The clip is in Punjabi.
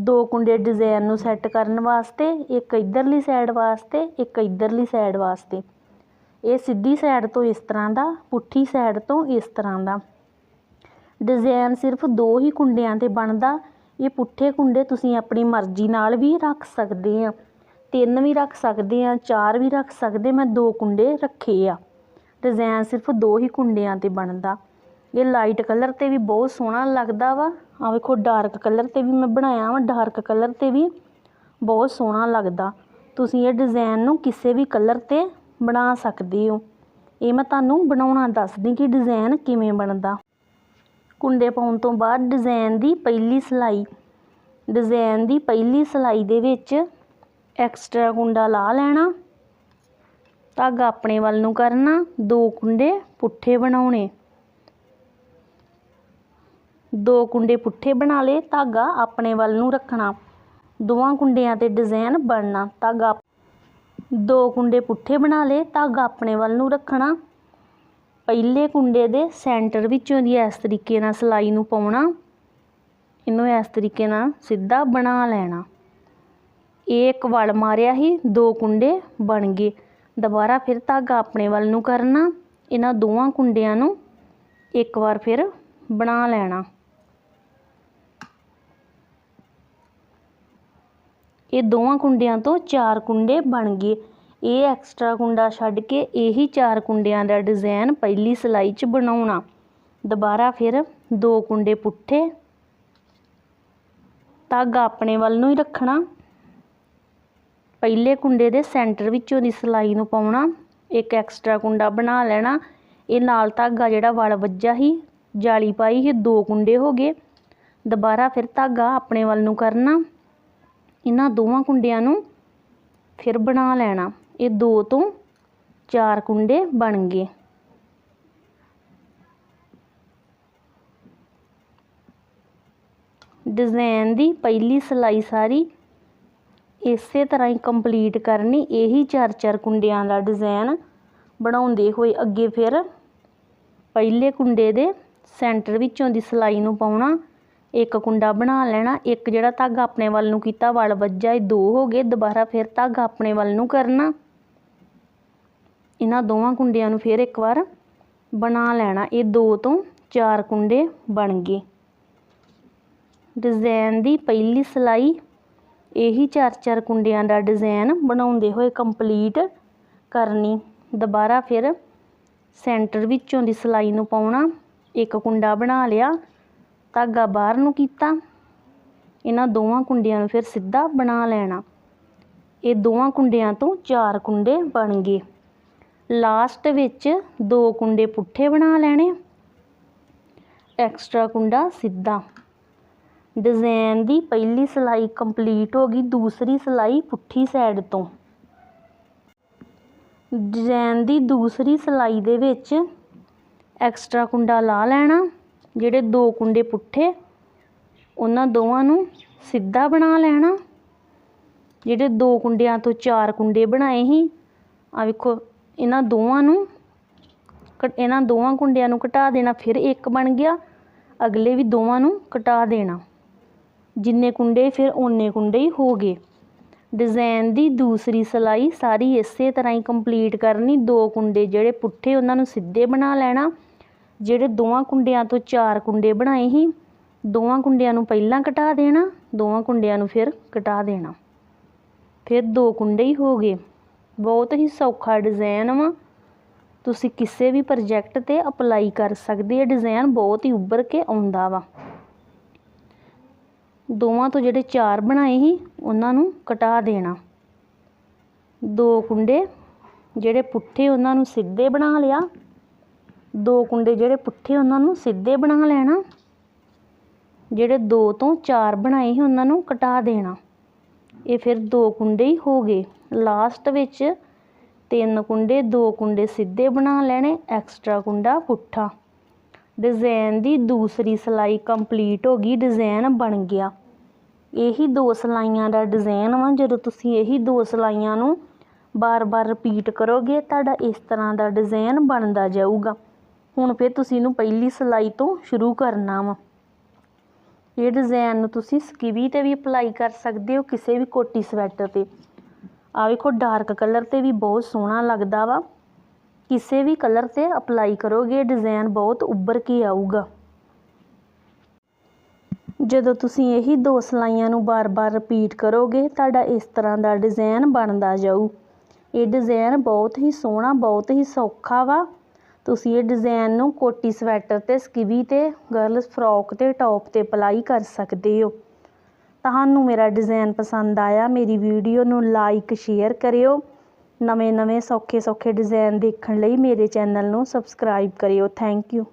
ਦੋ ਕੁੰਡੇ ਡਿਜ਼ਾਈਨ ਨੂੰ ਸੈੱਟ ਕਰਨ ਵਾਸਤੇ, ਇੱਕ ਇਧਰਲੀ ਸਾਈਡ ਵਾਸਤੇ, ਇੱਕ ਇਧਰਲੀ ਸਾਈਡ ਵਾਸਤੇ। ਇਹ ਸਿੱਧੀ ਸਾਈਡ ਤੋਂ ਇਸ ਤਰ੍ਹਾਂ ਦਾ, ਪੁੱਠੀ ਸਾਈਡ ਤੋਂ ਇਸ ਤਰ੍ਹਾਂ ਦਾ। ਡਿਜ਼ਾਈਨ ਸਿਰਫ ਦੋ ਹੀ ਕੁੰਡਿਆਂ ਤੇ ਬਣਦਾ, ਇਹ ਪੁੱਠੇ ਕੁੰਡੇ ਤੁਸੀਂ ਆਪਣੀ ਮਰਜ਼ੀ ਨਾਲ ਵੀ ਰੱਖ ਸਕਦੇ ਆ। ਤਿੰਨ ਵੀ ਰੱਖ ਸਕਦੇ ਆ, ਚਾਰ ਵੀ ਰੱਖ ਸਕਦੇ, ਮੈਂ ਦੋ ਕੁੰਡੇ ਰੱਖੇ ਆ। ਡਿਜ਼ਾਈਨ ਸਿਰਫ ਦੋ ਹੀ ਕੁੰਡਿਆਂ ਤੇ ਬਣਦਾ। ਇਹ ਲਾਈਟ ਕਲਰ ਤੇ ਵੀ ਬਹੁਤ ਸੋਹਣਾ ਲੱਗਦਾ ਵਾ ਆ ਵੇਖੋ ਡਾਰਕ ਕਲਰ ਤੇ ਵੀ ਮੈਂ ਬਣਾਇਆ ਵਾ ਡਾਰਕ ਕਲਰ ਤੇ ਵੀ ਬਹੁਤ ਸੋਹਣਾ ਲੱਗਦਾ। ਤੁਸੀਂ ਇਹ ਡਿਜ਼ਾਈਨ ਨੂੰ ਕਿਸੇ ਵੀ ਕਲਰ ਤੇ ਬਣਾ ਸਕਦੇ ਹੋ। ਇਹ ਮੈਂ ਤੁਹਾਨੂੰ ਬਣਾਉਣਾ ਦੱਸਦੀ ਕਿ ਡਿਜ਼ਾਈਨ ਕਿਵੇਂ ਬਣਦਾ। ਕੁੰਡੇ ਪਾਉਣ ਤੋਂ ਬਾਅਦ ਡਿਜ਼ਾਈਨ ਦੀ ਪਹਿਲੀ ਸਿਲਾਈ। ਡਿਜ਼ਾਈਨ ਦੀ ਪਹਿਲੀ ਸਿਲਾਈ ਦੇ ਵਿੱਚ ਐਕਸਟਰਾ ਕੁੰਡਾ ਲਾ ਲੈਣਾ। ਧਾਗਾ ਆਪਣੇ ਵੱਲ ਨੂੰ ਕਰਨਾ, ਦੋ ਕੁੰਡੇ ਪੁੱਠੇ ਬਣਾਉਣੇ। ਦੋ ਕੁੰਡੇ ਪੁੱਠੇ ਬਣਾ ਲਏ, ਧਾਗਾ ਆਪਣੇ ਵੱਲ ਨੂੰ ਰੱਖਣਾ। ਦੋਵਾਂ ਕੁੰਡਿਆਂ ਤੇ ਡਿਜ਼ਾਈਨ ਬਣਨਾ, ਧਾਗਾ ਦੋ ਕੁੰਡੇ ਪੁੱਠੇ ਬਣਾ ਲਏ, ਧਾਗਾ ਆਪਣੇ ਵੱਲ ਨੂੰ ਰੱਖਣਾ। ਪਹਿਲੇ ਕੁੰਡੇ ਦੇ ਸੈਂਟਰ ਵਿੱਚੋਂ ਦੀ ਇਸ ਤਰੀਕੇ ਨਾਲ ਸਿਲਾਈ ਨੂੰ ਪਾਉਣਾ। ਇਹਨੂੰ ਇਸ ਤਰੀਕੇ ਨਾਲ ਸਿੱਧਾ ਬਣਾ ਲੈਣਾ। ਇਹ ਇੱਕ ਵਲ ਮਾਰਿਆ ਹੀ ਦੋ ਕੁੰਡੇ ਬਣ ਗਏ। ਦੁਬਾਰਾ ਫਿਰ ਧਾਗਾ ਆਪਣੇ ਵੱਲ ਨੂੰ ਕਰਨਾ। ਇਹਨਾਂ ਦੋਵਾਂ ਕੁੰਡਿਆਂ ਨੂੰ ਇੱਕ ਵਾਰ ਫਿਰ ਬਣਾ ਲੈਣਾ। ਇਹ ਦੋਵਾਂ ਕੁੰਡਿਆਂ ਤੋਂ ਚਾਰ ਕੁੰਡੇ ਬਣ ਗਏ। ਇਹ ਐਕਸਟਰਾ ਕੁੰਡਾ ਛੱਡ ਕੇ ਇਹੀ ਚਾਰ ਕੁੰਡਿਆਂ ਦਾ ਡਿਜ਼ਾਈਨ ਪਹਿਲੀ ਸਿਲਾਈ 'ਚ ਬਣਾਉਣਾ। ਦੁਬਾਰਾ ਫਿਰ ਦੋ ਕੁੰਡੇ ਪੁੱਠੇ ਧਾਗਾ ਆਪਣੇ ਵੱਲ ਨੂੰ ਹੀ ਰੱਖਣਾ। ਪਹਿਲੇ ਕੁੰਡੇ ਦੇ ਸੈਂਟਰ ਵਿੱਚੋਂ ਦੀ ਸਿਲਾਈ ਨੂੰ ਪਾਉਣਾ। ਇੱਕ ਐਕਸਟਰਾ ਕੁੰਡਾ ਬਣਾ ਲੈਣਾ। ਇਹ ਨਾਲ ਧਾਗਾ ਜਿਹੜਾ ਵਲ ਵੱਜਾ ਸੀ, ਜਾਲੀ ਪਾਈ ਇਹ ਦੋ ਕੁੰਡੇ ਹੋ ਗਏ। ਦੁਬਾਰਾ ਫਿਰ ਧਾਗਾ ਆਪਣੇ ਵੱਲ ਨੂੰ ਕਰਨਾ। ਇਹਨਾਂ ਦੋਵਾਂ ਕੁੰਡਿਆਂ ਨੂੰ ਫਿਰ ਬਣਾ ਲੈਣਾ। ਇਹ ਦੋ ਤੋਂ ਚਾਰ ਕੁੰਡੇ ਬਣ ਗਏ। ਡਿਜ਼ਾਈਨ ਦੀ ਪਹਿਲੀ ਸਿਲਾਈ ਸਾਰੀ ਇਸੇ ਤਰ੍ਹਾਂ ਹੀ ਕੰਪਲੀਟ ਕਰਨੀ। ਇਹੀ ਚਾਰ ਚਾਰ ਕੁੰਡਿਆਂ ਦਾ ਡਿਜ਼ਾਈਨ ਬਣਾਉਂਦੇ ਹੋਏ ਅੱਗੇ ਫਿਰ ਪਹਿਲੇ ਕੁੰਡੇ ਦੇ ਸੈਂਟਰ ਵਿੱਚੋਂ ਦੀ ਸਿਲਾਈ ਨੂੰ ਪਾਉਣਾ। ਇੱਕ ਕੁੰਡਾ ਬਣਾ ਲੈਣਾ, ਇੱਕ ਜਿਹੜਾ ਧਾਗਾ ਆਪਣੇ ਵੱਲ ਨੂੰ ਕੀਤਾ, ਵਲ ਵੱਜਾ, ਇਹ ਦੋ ਹੋ ਗਏ, ਦੁਬਾਰਾ ਫਿਰ ਧਾਗਾ ਆਪਣੇ ਵੱਲ ਨੂੰ ਕਰਨਾ। ਇਹਨਾਂ ਦੋਵਾਂ ਕੁੰਡਿਆਂ ਨੂੰ ਫਿਰ ਇੱਕ ਵਾਰ ਬਣਾ ਲੈਣਾ। ਇਹ ਦੋ ਤੋਂ ਚਾਰ ਕੁੰਡੇ ਬਣ ਗਏ। ਡਿਜ਼ਾਈਨ ਦੀ ਪਹਿਲੀ ਸਿਲਾਈ, ਇਹੀ ਚਾਰ ਚਾਰ ਕੁੰਡਿਆਂ ਦਾ ਡਿਜ਼ਾਈਨ ਬਣਾਉਂਦੇ ਹੋਏ ਕੰਪਲੀਟ ਕਰਨੀ। ਦੁਬਾਰਾ ਫਿਰ ਸੈਂਟਰ ਵਿੱਚੋਂ ਦੀ ਸਿਲਾਈ ਨੂੰ ਪਾਉਣਾ। ਇੱਕ ਕੁੰਡਾ ਬਣਾ ਲਿਆ। ਧਾਗਾ ਬਾਹਰ ਨੂੰ ਕੀਤਾ। ਇਹਨਾਂ ਦੋਵਾਂ ਕੁੰਡਿਆਂ ਨੂੰ ਫਿਰ ਸਿੱਧਾ ਬਣਾ ਲੈਣਾ। ਇਹ ਦੋਵਾਂ ਕੁੰਡਿਆਂ ਤੋਂ ਚਾਰ ਕੁੰਡੇ ਬਣ ਗਏ। ਲਾਸਟ ਵਿੱਚ ਦੋ ਕੁੰਡੇ ਪੁੱਠੇ ਬਣਾ ਲੈਣੇ। ਐਕਸਟਰਾ ਕੁੰਡਾ ਸਿੱਧਾ। ਡਿਜ਼ਾਈਨ ਦੀ ਪਹਿਲੀ ਸਿਲਾਈ ਕੰਪਲੀਟ ਹੋ ਗਈ, ਦੂਸਰੀ ਸਿਲਾਈ ਪੁੱਠੀ ਸਾਈਡ ਤੋਂ। ਡਿਜ਼ਾਈਨ ਦੀ ਦੂਸਰੀ ਸਿਲਾਈ ਦੇ ਵਿੱਚ ਐਕਸਟਰਾ ਕੁੰਡਾ ਲਾ ਲੈਣਾ। ਜਿਹੜੇ ਦੋ ਕੁੰਡੇ ਪੁੱਠੇ, ਉਹਨਾਂ ਦੋਵਾਂ ਨੂੰ ਸਿੱਧਾ ਬਣਾ ਲੈਣਾ। ਜਿਹੜੇ ਦੋ ਕੁੰਡਿਆਂ ਤੋਂ ਚਾਰ ਕੁੰਡੇ ਬਣਾਏ ਸੀ ਆ ਵੇਖੋ, ਇਹਨਾਂ ਦੋਵਾਂ ਨੂੰ ਇਹਨਾਂ ਦੋਵਾਂ ਕੁੰਡਿਆਂ ਨੂੰ ਘਟਾ ਦੇਣਾ, ਫਿਰ ਇੱਕ ਬਣ ਗਿਆ, ਅਗਲੇ ਵੀ ਦੋਵਾਂ ਨੂੰ ਘਟਾ ਦੇਣਾ। ਜਿੰਨੇ ਕੁੰਡੇ ਫਿਰ ਓਨੇ ਕੁੰਡੇ ਹੀ ਹੋ ਗਏ। ਡਿਜ਼ਾਈਨ ਦੀ ਦੂਸਰੀ ਸਿਲਾਈ ਸਾਰੀ ਇਸੇ ਤਰ੍ਹਾਂ ਹੀ ਕੰਪਲੀਟ ਕਰਨੀ, ਦੋ ਕੁੰਡੇ ਜਿਹੜੇ ਪੁੱਠੇ ਉਹਨਾਂ ਨੂੰ ਸਿੱਧੇ ਬਣਾ ਲੈਣਾ। ਜਿਹੜੇ ਦੋਵਾਂ ਕੁੰਡਿਆਂ ਤੋਂ ਚਾਰ ਕੁੰਡੇ ਬਣਾਏ ਸੀ, ਦੋਵਾਂ ਕੁੰਡਿਆਂ ਨੂੰ ਪਹਿਲਾਂ ਘਟਾ ਦੇਣਾ, ਦੋਵਾਂ ਕੁੰਡਿਆਂ ਨੂੰ ਫਿਰ ਘਟਾ ਦੇਣਾ। ਫਿਰ ਦੋ ਕੁੰਡੇ ਹੀ ਹੋ ਗਏ। ਬਹੁਤ ਹੀ ਸੌਖਾ ਡਿਜ਼ਾਈਨ ਵਾ। ਤੁਸੀਂ ਕਿਸੇ ਵੀ ਪ੍ਰੋਜੈਕਟ ਤੇ ਅਪਲਾਈ ਕਰ ਸਕਦੇ ਆ। ਡਿਜ਼ਾਈਨ ਬਹੁਤ ਹੀ ਉੱਭਰ ਕੇ ਆਉਂਦਾ ਵਾ। ਦੋਵਾਂ ਤੋਂ ਜਿਹੜੇ ਚਾਰ ਬਣਾਏ ਸੀ, ਉਹਨਾਂ ਨੂੰ ਕਟਾ ਦੇਣਾ। ਦੋ ਕੁੰਡੇ, ਜਿਹੜੇ ਪੁੱਠੇ ਉਹਨਾਂ ਨੂੰ ਸਿੱਧੇ ਬਣਾ ਲਿਆ। ਦੋ ਕੁੰਡੇ ਜਿਹੜੇ ਪੁੱਠੇ ਉਹਨਾਂ ਨੂੰ ਸਿੱਧੇ ਬਣਾ ਲੈਣਾ। ਜਿਹੜੇ ਦੋ ਤੋਂ ਚਾਰ ਬਣਾਏ ਸੀ ਉਹਨਾਂ ਨੂੰ ਕਟਾ ਦੇਣਾ। ਇਹ ਫਿਰ ਦੋ ਕੁੰਡੇ ਹੀ ਹੋ ਗਏ। ਲਾਸਟ ਵਿੱਚ ਤਿੰਨ ਕੁੰਡੇ, ਦੋ ਕੁੰਡੇ ਸਿੱਧੇ ਬਣਾ ਲੈਣੇ ਐਕਸਟਰਾ ਕੁੰਡਾ ਪੁੱਠਾ। ਡਿਜ਼ਾਈਨ ਦੀ ਦੂਸਰੀ ਸਿਲਾਈ ਕੰਪਲੀਟ ਹੋ ਗਈ ਡਿਜ਼ਾਈਨ ਬਣ ਗਿਆ। ਇਹੀ ਦੋ ਸਿਲਾਈਆਂ ਦਾ ਡਿਜ਼ਾਈਨ ਵਾ, ਜਦੋਂ ਤੁਸੀਂ ਇਹੀ ਦੋ ਸਿਲਾਈਆਂ ਨੂੰ ਬਾਰ-ਬਾਰ ਰਿਪੀਟ ਕਰੋਗੇ, ਤੁਹਾਡਾ ਇਸ ਤਰ੍ਹਾਂ ਦਾ ਡਿਜ਼ਾਈਨ ਬਣਦਾ ਜਾਊਗਾ। ਹੁਣ ਫਿਰ ਤੁਸੀਂ ਇਹਨੂੰ ਪਹਿਲੀ ਸਿਲਾਈ ਤੋਂ ਸ਼ੁਰੂ ਕਰਨਾ ਵਾ। ਇਹ ਡਿਜ਼ਾਈਨ ਨੂੰ ਤੁਸੀਂ ਸਕਿਵੀ ਤੇ ਵੀ ਅਪਲਾਈ ਕਰ ਸਕਦੇ ਹੋ, ਕਿਸੇ ਵੀ ਕੋਟੀ ਸਵੈਟਰ ਤੇ। ਆ ਵੇਖੋ ਡਾਰਕ ਕਲਰ ਤੇ ਵੀ ਬਹੁਤ ਸੋਹਣਾ ਲੱਗਦਾ ਵਾ। ਕਿਸੇ ਵੀ ਕਲਰ ਤੇ ਅਪਲਾਈ ਕਰੋਗੇ ਡਿਜ਼ਾਈਨ ਬਹੁਤ ਉੱਭਰ ਕੇ ਆਊਗਾ। ਜਦੋਂ ਤੁਸੀਂ ਇਹੀ ਦੋ ਸਿਲਾਈਆਂ ਨੂੰ ਬਾਰ-ਬਾਰ ਰਿਪੀਟ ਕਰੋਗੇ, ਤੁਹਾਡਾ ਇਸ ਤਰ੍ਹਾਂ ਦਾ ਡਿਜ਼ਾਈਨ ਬਣਦਾ ਜਾਊ। ਇਹ ਡਿਜ਼ਾਈਨ ਬਹੁਤ ਹੀ ਸੋਹਣਾ, ਬਹੁਤ ਹੀ ਸੌਖਾ ਵਾ। ਤੁਸੀਂ ਇਹ ਡਿਜ਼ਾਈਨ ਨੂੰ ਕੋਟੀ ਸਵੈਟਰ ਤੇ ਸਕਿਵੀ ਤੇ ਗਰਲਸ ਫਰੋਕ ਤੇ ਟੌਪ ਤੇ ਅਪਲਾਈ ਕਰ ਸਕਦੇ ਹੋ। ਤੁਹਾਨੂੰ ਮੇਰਾ ਡਿਜ਼ਾਈਨ ਪਸੰਦ ਆਇਆ, ਮੇਰੀ ਵੀਡੀਓ ਨੂੰ ਲਾਈਕ ਸ਼ੇਅਰ ਕਰਿਓ। ਨਵੇਂ ਨਵੇਂ ਸੌਖੇ ਸੌਖੇ ਡਿਜ਼ਾਈਨ ਦੇਖਣ ਲਈ ਮੇਰੇ ਚੈਨਲ ਨੂੰ ਸਬਸਕ੍ਰਾਈਬ ਕਰਿਓ। Thank you